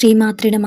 శ్రీమాత్రి నమ.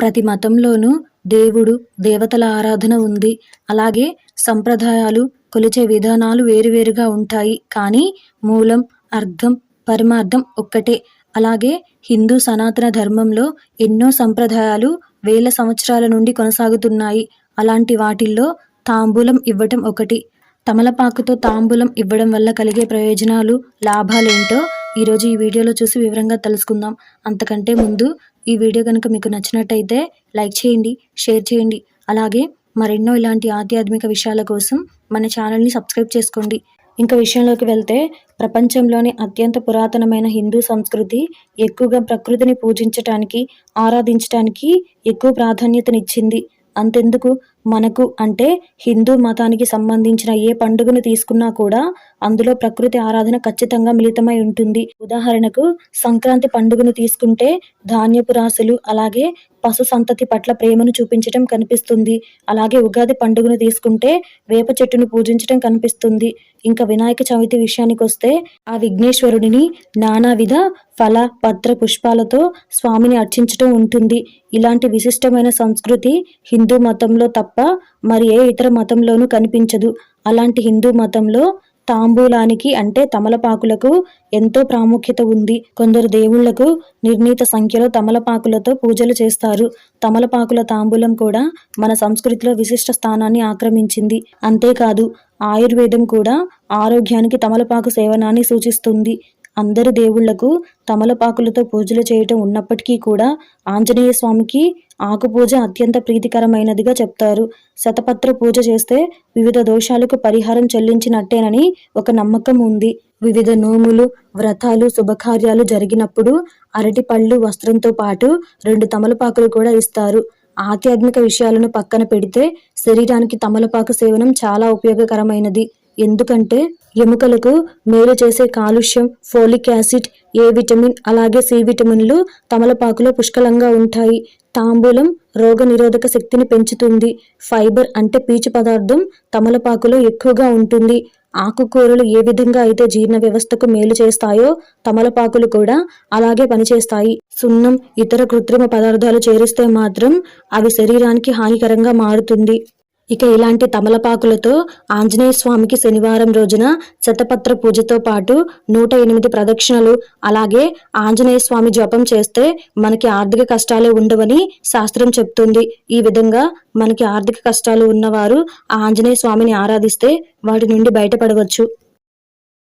ప్రతి మతంలోనూ దేవుడు దేవతల ఆరాధన ఉంది. అలాగే సంప్రదాయాలు కొలిచే విధానాలు వేరువేరుగా ఉంటాయి. కానీ మూలం అర్థం పరమార్థం ఒక్కటే. అలాగే హిందూ సనాతన ధర్మంలో ఎన్నో సంప్రదాయాలు వేల సంవత్సరాల నుండి కొనసాగుతున్నాయి. అలాంటి వాటిల్లో తాంబూలం ఇవ్వటం ఒకటి. తమలపాకుతో తాంబూలం ఇవ్వడం వల్ల కలిగే ప్రయోజనాలు లాభాలేంటో ఈరోజు ఈ వీడియోలో చూసి వివరంగా తెలుసుకుందాం. అంతకంటే ముందు ఈ వీడియో కనుక మీకు నచ్చినట్టయితే లైక్ చేయండి షేర్ చేయండి. అలాగే మరెన్నో ఇలాంటి ఆధ్యాత్మిక విషయాల కోసం మన ఛానల్ని సబ్స్క్రైబ్ చేసుకోండి. ఇంకా విషయంలోకి వెళ్తే ప్రపంచంలోని అత్యంత పురాతనమైన హిందూ సంస్కృతి ఎక్కువగా ప్రకృతిని పూజించటానికి ఆరాధించటానికి ఎక్కువ ప్రాధాన్యతనిచ్చింది. అంతెందుకు? మనకు అంటే హిందూ మతానికి సంబంధించిన ఏ పండుగను తీసుకున్నా కూడా అందులో ప్రకృతి ఆరాధన ఖచ్చితంగా మిళితమై ఉంటుంది. ఉదాహరణకు సంక్రాంతి పండుగను తీసుకుంటే ధాన్యపు రాశులు అలాగే పశు సంతతి పట్ల ప్రేమను చూపించటం కనిపిస్తుంది. అలాగే ఉగాది పండుగను తీసుకుంటే వేప చెట్టును పూజించటం కనిపిస్తుంది. ఇంకా వినాయక చవితి విషయానికి వస్తే ఆ విఘ్నేశ్వరుడిని నానావిధ ఫల పత్ర పుష్పాలతో స్వామిని అర్చించటం ఉంటుంది. ఇలాంటి విశిష్టమైన సంస్కృతి హిందూ మతంలో తప్ప మరి ఏ ఇతర మతంలోనూ కనిపించదు. అలాంటి హిందూ మతంలో తాంబూలానికి అంటే తమలపాకులకు ఎంతో ప్రాముఖ్యత ఉంది. కొందరు దేవుళ్ళకు నిర్ణీత సంఖ్యలో తమలపాకులతో పూజలు చేస్తారు. తమలపాకుల తాంబూలం కూడా మన సంస్కృతిలో విశిష్ట స్థానాన్ని ఆక్రమించింది. అంతేకాదు ఆయుర్వేదం కూడా ఆరోగ్యానికి తమలపాకు సేవనాన్ని సూచిస్తుంది. అందరు దేవుళ్ళకు తమలపాకులతో పూజలు చేయటం ఉన్నప్పటికీ కూడా ఆంజనేయ స్వామికి ఆకు పూజ అత్యంత ప్రీతికరమైనదిగా చెప్తారు. శతపత్ర పూజ చేస్తే వివిధ దోషాలకు పరిహారం చెల్లించినట్టేనని ఒక నమ్మకం ఉంది. వివిధ నోములు వ్రతాలు శుభకార్యాలు జరిగినప్పుడు అరటిపళ్ళు వస్త్రంతో పాటు రెండు తమలపాకులు కూడా ఇస్తారు. ఆధ్యాత్మిక విషయాలను పక్కన పెడితే శరీరానికి తమలపాకు సేవనం చాలా ఉపయోగకరమైనది. ఎందుకంటే ఎముకలకు మేలు చేసే కాలుష్యం ఫోలిక్ యాసిడ్ ఏ విటమిన్ అలాగే సి విటమిన్లు తమలపాకులో పుష్కలంగా ఉంటాయి. తాంబూలం రోగనిరోధక శక్తిని పెంచుతుంది. ఫైబర్ అంటే పీచు పదార్థం తమలపాకులో ఎక్కువగా ఉంటుంది. ఆకుకూరలు ఏ విధంగా అయితే జీర్ణ వ్యవస్థకు మేలు చేస్తాయో తమలపాకులు కూడా అలాగే పనిచేస్తాయి. సున్నం ఇతర కృత్రిమ పదార్థాలు చేరిస్తే మాత్రం అవి శరీరానికి హానికరంగా మారుతుంది. ఇక ఇలాంటి తమలపాకులతో ఆంజనేయ స్వామికి శనివారం రోజున శతపత్ర పూజతో పాటు నూట ఎనిమిది ప్రదక్షిణలు అలాగే ఆంజనేయ స్వామి జపం చేస్తే మనకి ఆర్థిక కష్టాలే ఉండవని శాస్త్రం చెప్తుంది. ఈ విధంగా మనకి ఆర్థిక కష్టాలు ఉన్నవారు ఆ ఆంజనేయ స్వామిని ఆరాధిస్తే వాటి నుండి బయటపడవచ్చు.